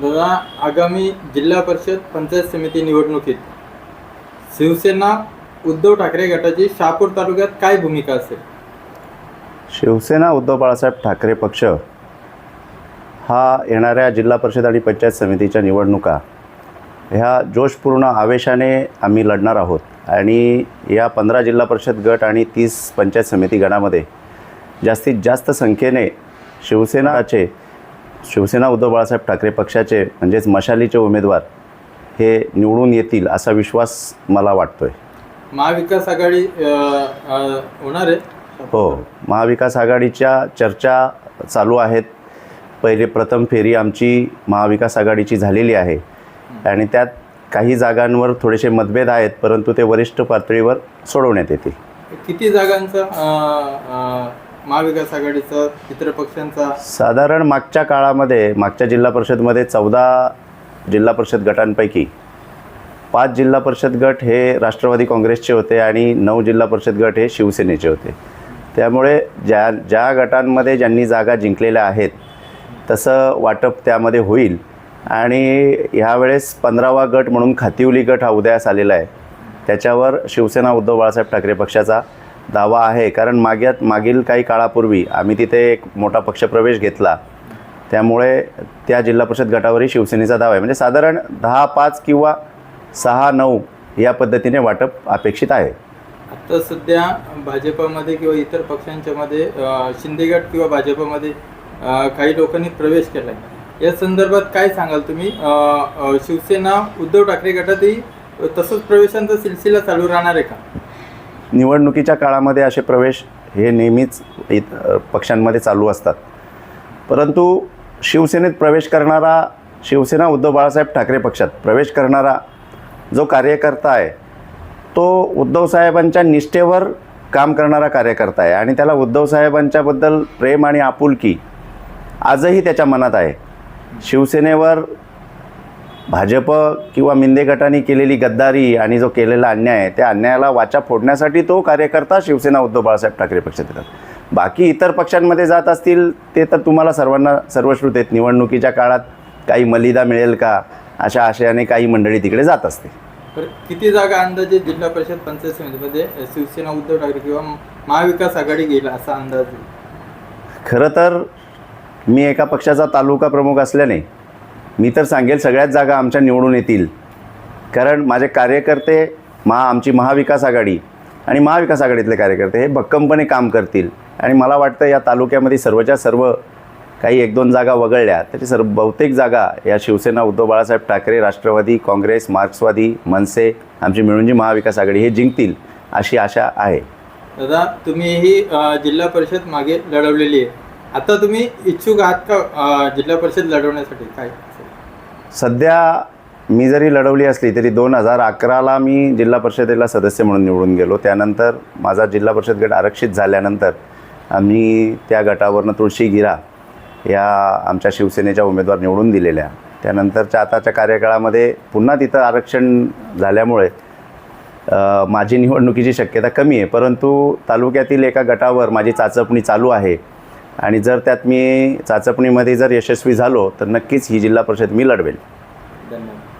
दादा आगामी जिल्हा परिषद पंचायत समिती निवडणुकीत. शिवसेना उद्धव ठाकरे गटाची शहापूर तालुक्यात काय भूमिका असेल? शिवसेना उद्धव बाळासाहेब ठाकरे पक्ष हा येणाऱ्या जिल्हा परिषद आणि पंचायत समितीच्या निवडणुका. ह्या जोशपूर्ण आवेशाने आम्ही लढणार आहोत आणि या पंधरा जिल्हा परिषद गट आणि तीस पंचायत समिती गणामध्ये जास्तीत जास्त संख्येने शिवसेनाचे शिवसेना उद्धव बाळासाहेब ठाकरे पक्षाचे म्हणजेच मशालीचे उमेदवार हे निवडून येतील असा विश्वास मला वाटतो आहे महाविकास आघाडी होणार आहे? हो महाविकास आघाडीच्या चर्चा चालू आहेत. पहिले प्रथम फेरी आमची महाविकास आघाडीची झालेली आहे. आणि त्यात काही जागांवर थोडेसे मतभेद आहेत परंतु ते वरिष्ठ पातळीवर सोडवण्यात येतील. किती जागांचा महाविकास आघाडीचा इतर पक्षांचा? साधारण मागच्या काळामध्ये मागच्या जिल्हा परिषदमध्ये चौदा जिल्हा परिषद गटांपैकी पाच जिल्हा परिषद गट हे राष्ट्रवादी काँग्रेसचे होते आणि नऊ जिल्हा परिषद गट हे शिवसेनेचे होते. त्यामुळे ज्या ज्या गटांमध्ये ज्यांनी जागा जिंकलेल्या आहेत तसं वाटप त्यामध्ये होईल. आणि ह्यावेळेस पंधरावा गट म्हणून खातिवली गट हा उदयास आलेला आहे. त्याच्यावर शिवसेना उद्धव बाळासाहेब ठाकरे पक्षाचा दावा आहे. कारण माग्यात मागील काही काळापूर्वी आम्ही तिथे एक मोठा पक्षप्रवेश घेतला. त्यामुळे त्या जिल्हा परिषद गटावरही शिवसेनेचा दावा आहे. म्हणजे साधारण दहा पाच किंवा सहा नऊ या पद्धतीने वाटप अपेक्षित आहे. आता सध्या भाजपमध्ये किंवा इतर पक्षांच्या मध्ये शिंदे गट किंवा भाजपामध्ये काही लोकांनी प्रवेश केला आहे या संदर्भात काय सांगाल तुम्ही? शिवसेना उद्धव ठाकरे गटातही तसंच प्रवेशांचा सिलसिला चालू राहणार आहे का? निवडणुकीच्या काळामध्ये असे प्रवेश हे नेहमीच इत पक्षांमध्ये चालू असतात. परंतु शिवसेनेत प्रवेश करणारा शिवसेना उद्धव बाळासाहेब ठाकरे पक्षात प्रवेश करणारा जो कार्यकर्ता आहे तो उद्धव साहेबांच्या निष्ठेवर काम करणारा कार्यकर्ता आहे आणि त्याला उद्धव साहेबांच्याबद्दल प्रेम आणि आपुलकी आजही त्याच्या मनात आहे. शिवसेनेवर भाजप किंवा मिंदे गटाने केलेली गद्दारी आणि जो केलेला अन्याय आहे त्या अन्यायाला वाचा फोडण्यासाठी तो कार्यकर्ता शिवसेना उद्धव बाळासाहेब ठाकरे पक्षात येतात बाकी इतर पक्षांमध्ये जात असतील ते तर तुम्हाला सर्वांना सर्वश्रुत आहेत. निवडणुकीच्या काळात काही मलिदा मिळेल का? अशा आशयाने काही मंडळी तिकडे जात असते तर किती जागा अंदाजे जिल्हा परिषद पंचायत समितीमध्ये शिवसेना उद्धव ठाकरे किंवा महाविकास आघाडी घेईल असा अंदाज? खरं तर मी एका पक्षाचा तालुका प्रमुख असल्याने मी तर सांगेल सगळ्याच जागा आमच्या निवडून येतील. कारण माझे कार्यकर्ते महा आमची महाविकास आघाडी आणि महाविकास आघाडीतले कार्यकर्ते हे भक्कमपणे काम करतील. आणि मला वाटतं या तालुक्यामध्ये सर्वच्या सर्व काही एक दोन जागा वगळल्या तरी सर्व बहुतेक जागा या शिवसेना उद्धव बाळासाहेब ठाकरे राष्ट्रवादी काँग्रेस मार्क्सवादी मनसे आमची मिळून जी महाविकास आघाडी हे जिंकतील अशी आशा आहे. दादा तुम्ही ही जिल्हा परिषद मागे लढवलेली आहे. आता तुम्ही इच्छुक आहात का जिल्हा परिषद लढवण्यासाठी? काय? सध्या मी जरी लढवली असली तरी दोन हजार अकराला मी जिल्हा परिषदेला सदस्य म्हणून निवडून गेलो. त्यानंतर माझा जिल्हा परिषद गट आरक्षित झाल्यानंतर आम्ही त्या गटावरनं तुळशी गिरा या आमच्या शिवसेनेच्या उमेदवार निवडून दिलेल्या. त्यानंतरच्या आताच्या कार्यकाळामध्ये पुन्हा तिथं आरक्षण झाल्यामुळे माझी निवडणुकीची शक्यता कमी आहे. परंतु तालुक्यातील एका गटावर माझी चाचपणी चालू आहे. आणि जर त्यात मी चाचपणीमध्ये जर यशस्वी झालो तर नक्कीच ही जिल्हा परिषद मी लढवेल. धन्यवाद.